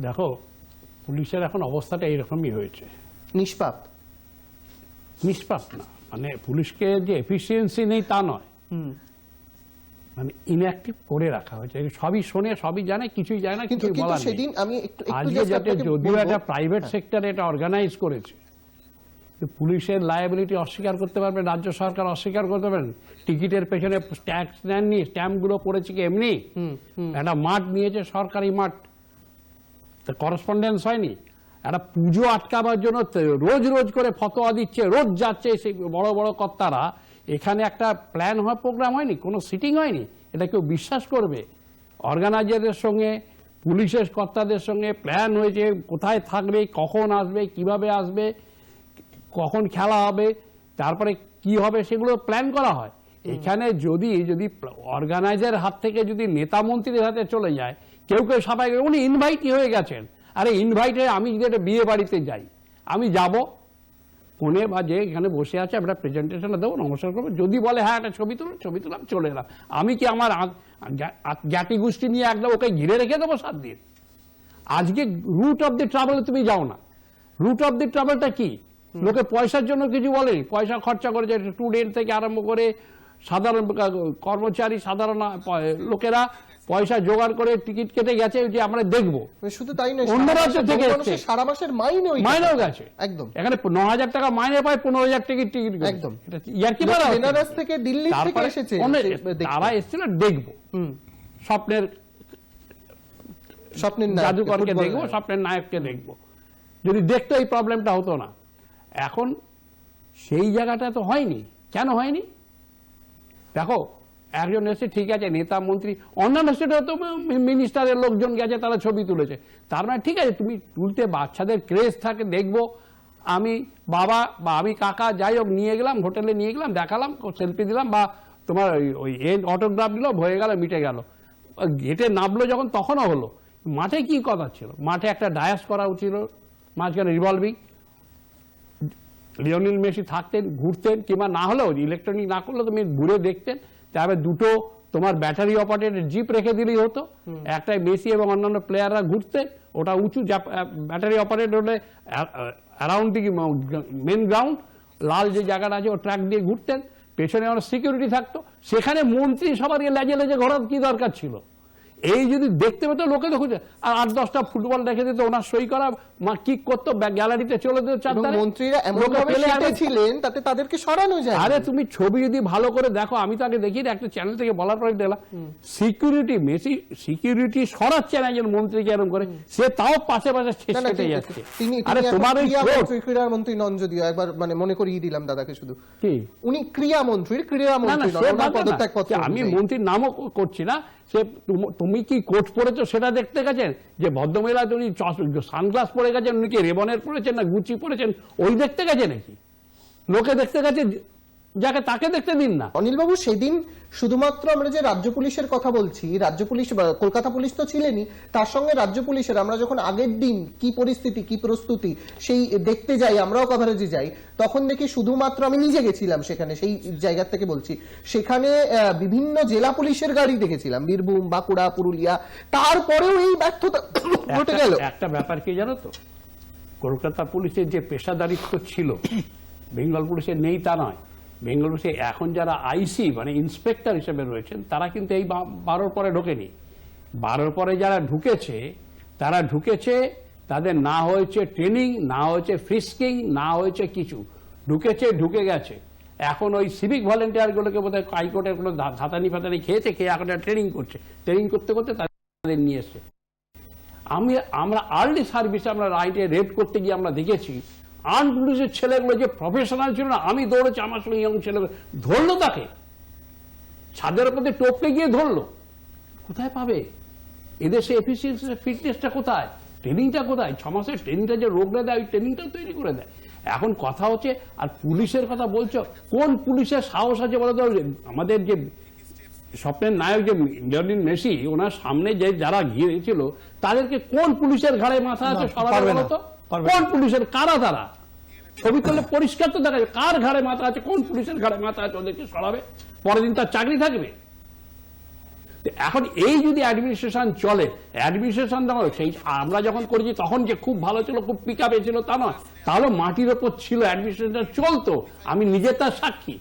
দেখো পুলিশের এখন অবস্থাটা এইরকমই হয়েছে। নিষ্পাপ। নিষ্পাপ না মানে পুলিশকে যে এফিসিয়েন্সি নেই তা নয়। মানে ইনঅ্যাক্টিভ করে রাখা হয়েছে। সবই শোনে সবই জানে কিছুই জানে না কিন্তু সেদিন আমি একটু আজকে যাতে যদিও একটা প্রাইভেট হ্যাঁ। সেক্টর এটা অর্গানাইজ করেছে পুলিশের লায়াবিলিটি অস্বীকার করতে পারবে রাজ্য সরকার অস্বীকার করতে পারবেন টিকিটের পেছনে ট্যাক্স নেননি স্ট্যাম্পগুলো পড়েছে কি এমনি? একটা মাঠ নিয়েছে সরকারি মাঠ। করেসপন্ডেন্স হয়নি। একটা পুজো আটকাবার জন্য তে- রোজ রোজ করে ফতোয়া দিচ্ছে রোজ যাচ্ছে সেই বড় বড় কর্তারা। এখানে একটা প্ল্যান হওয়া প্রোগ্রাম হয়নি কোনো সিটিং হয়নি। এটা কেউ বিশ্বাস করবে? অর্গানাইজারের সঙ্গে পুলিশের কর্তাদের সঙ্গে প্ল্যান হয়েছে কোথায় থাকবে কখন আসবে কীভাবে আসবে কখন খেলা হবে তারপরে কি হবে সেগুলো প্ল্যান করা হয়। এখানে যদি যদি অর্গানাইজার হাত থেকে যদি নেতা মন্ত্রীর হাতে চলে যায় কেউ কেউ সবাই উনি ইনভাইটই হয়ে গেছেন। আরে ইনভাইটে আমি যদি একটা বিয়ে বাড়িতে যাই। আমি যাব। কোনে বা যে এখানে বসে আছে আমরা প্রেজেন্টেশন দেবো নমস্কার করব। যদি বলে হ্যাঁ একটা ছবি তুলো ছবি তুলাম চলে এলাম। আমি কি আমার জাতি গোষ্ঠী নিয়ে একদম ওকে ঘিরে রেখে দেবো সাত দিন? আজকে রুট অফ দি ট্রাভেল তুমি যাও না। রুট অফ দি ট্রাভেলটা কি? লোকে পয়সার জন্য কিছু বলেনি? পয়সা খরচা করেছে স্টুডেন্ট থেকে আরম্ভ করে সাধারণ কর্মচারী সাধারণ লোকেরা পয়সা জোগাড় করে টিকিট কেটে গেছে যে আমরা দেখব। শুধু তাই নয় অন্য রাজ্য থেকে সারা মাসের মাইনে মাইনেও গেছে। একদম। এখানে ন হাজার টাকা মাইনে পায় পনেরো হাজার টিকিট টিকিট একদম। এটা ইয়ার কি বলা হচ্ছে? বেনারস থেকে দিল্লি থেকে এসেছে। তারা এসেছিল দেখব। স্বপ্নের স্বপ্নের জাদুকরকে দেখব স্বপ্নের নায়ককে দেখব। যদি দেখতো এই প্রবলেমটা হতো না। এখন সেই জায়গাটা তো হয়নি। কেন হয়নি? দেখো, একজন এসে ঠিক আছে, নেতা, মন্ত্রী, অন্যান্য স্টেটে তো মিনিস্টারের লোকজন গেছে, তারা ছবি তুলেছে। তার মানে ঠিক আছে, তুমি তুলতে বাচ্চাদের ক্রেজ থাকে, দেখব। আমি বাবা বা আমি কাকা যাই হোক, নিয়ে গেলাম, হোটেলে নিয়ে গেলাম, দেখালাম সেলফি দিলাম বা তোমার ওই ওই অটোগ্রাফ দিল, হয়ে গেল, মিটে গেল। গেটে নামলো যখন, তখনও হলো। মাঠে কি কথা ছিল? মাঠে একটা ডায়াস করা উচিত মাঝখানে রিভলভিং লিওনেল মেসি থাকতেন ঘুরতেন কিংবা না হলেও ইলেকট্রনিক না করলেও তুমি ঘুরে দেখতেন। তারপরে দুটো তোমার ব্যাটারি অপারেটেড জিপ রেখে দিলেই হতো। একটাই মেসি এবং অন্যান্য প্লেয়াররা ঘুরতেন ওটা উঁচু ব্যাটারি অপারেটেড হলে অ্যারাউন্ড দি মেন গ্রাউন্ড লাল যে জায়গাটা আছে ও ট্র্যাক দিয়ে ঘুরতেন। পেছনে আমার সিকিউরিটি থাকতো। সেখানে মন্ত্রী সবার লেজে লেজে ঘোরার কি দরকার ছিল? এই যদি দেখতে পেতো লোকে তো খুঁজে আর আট দশটা ফুটবল রেখে দিত ওনার সই করা মা কিক করতো গ্যালারিতে চলে যেত এবং চারধারে। মন্ত্রীরা এমন লোকে ভাবে পেলে সেটে আগে- ছিলেন তাতে তাদেরকে সরানো যায়। আরে তুমি ছবি যদি ভালো করে দেখো আমি তো আগে দেখি একটা চ্যানেল থেকে বলার পরে দেখলাম সিকিউরিটি মেসি সিকিউরিটি সরাচ্ছে না একজন মন্ত্রীকে এরকম করে সে তাও পাশে পাশে শেষ যাচ্ছে। আরে তোমার ওই ক্রীড়া মন্ত্রী নন যদিও একবার মানে মনে করিয়ে দিলাম দাদাকে শুধু। কি? উনি ক্রীড়া মন্ত্রীর ক্রীড়া মন্ত্রী নন। পদত্যাগ পত্র আমি মন্ত্রীর নামও করছি না সে তুমি কি কোট পরেছো সেটা দেখতে গেছেন? যে ভদ্রমহিলা উনি সানগ্লাস পরে গেছেন, উনি কি রেবনের পরেছেন না গুচি পরেছেন? ওই দেখতে গেছে নাকি? লোকে দেখতে গেছে যাকে তাকে দেখতে দিন না। অনিলবাবু সেদিন শুধুমাত্র আমরা যে রাজ্য পুলিশের কথা বলছি রাজ্য পুলিশ কলকাতা পুলিশ তো ছিলেনই তার সঙ্গে রাজ্য পুলিশের আমরা যখন আগের দিন কি পরিস্থিতি কি প্রস্তুতি সেই দেখতে যাই আমরাও কভারেজে যাই তখন দেখি শুধুমাত্র আমি নিজে গেছিলাম সেখানে সেই জায়গা থেকে বলছি। সেখানে বিভিন্ন জেলা পুলিশের গাড়ি দেখেছিলাম বীরভূম বাঁকুড়া পুরুলিয়া তারপরেও এই ব্যর্থতা ঘটে গেল। একটা ব্যাপার কি জানো তো? কলকাতা পুলিশের যে পেশাদারিত্ব ছিল বেঙ্গল পুলিশের নেই তা নয়। বেঙ্গল পুলিশে এখন যারা আইসি মানে ইন্সপেক্টর হিসেবে রয়েছেন, তারা কিন্তু এই বারোর পরে ঢোকেনি। বারোর পরে যারা ঢুকেছে, তারা ঢুকেছে, তাদের না হয়েছে ট্রেনিং, না হয়েছে ফ্রিস্কিং, না হয়েছে কিছু। ঢুকেছে, ঢুকে গেছে। এখন ওই সিভিক ভলেন্টিয়ারগুলোকে বোধহয় হাইকোর্টের কোনো ধাতানি ফাতানি খেয়েছে, খেয়ে এখন ট্রেনিং করছে। ট্রেনিং করতে করতে তাদের নিয়ে এসছে। আমি, আমরা আর্লি সার্ভিসে আমরা রাইটে রেড করতে গিয়ে আমরা দেখেছি আর্ন পুলিশের ছেলেগুলো যে প্রফেশনাল ছিল না আমি দৌড়েছি আমার সঙ্গে ইয়ং ছেলেগুলো ধরলো তাকে? ছাদের মধ্যে টপকে গিয়ে ধরলো। কোথায় পাবে? এদেশে এফিসিয়েন্সি ফিটনেসটা কোথায়? ট্রেনিংটা কোথায়? ছ মাসের ট্রেনিংটা যে রোগটা দেয় ওই ট্রেনিংটা তৈরি করে দেয়। এখন কথা হচ্ছে আর পুলিশের কথা বলছো কোন পুলিশের সাহস আছে বলো তো? আমাদের যে স্বপ্নের নায়ক যে লিওনেল মেসি ওনার সামনে যে যারা গিয়েছিল তাদেরকে কোন পুলিশের ঘাড়ে মাথা আছে সরাবে পারবে না, তো? কোন পুলিশের কারা তারা? ছবি তুললে পরিষ্কার তো দেখা যায় কার ঘাড়ে মাথা আছে, কোন পুলিশের ঘাড়ে মাথা আছে, ওদেরকে সরাবে? পরের দিন তার চাকরি থাকবে। এখন এই যদি অ্যাডমিনিস্ট্রেশন চলে অ্যাডমিনিস্ট্রেশন দেখো সেই আমরা যখন করেছি, তখন যে খুব ভালো ছিল, খুব পিক আপ ছিল তা নয়। তাহলে মাটির ওপর ছিল অ্যাডমিনিস্ট্রেশন চলতো। আমি নিজে তার সাক্ষী।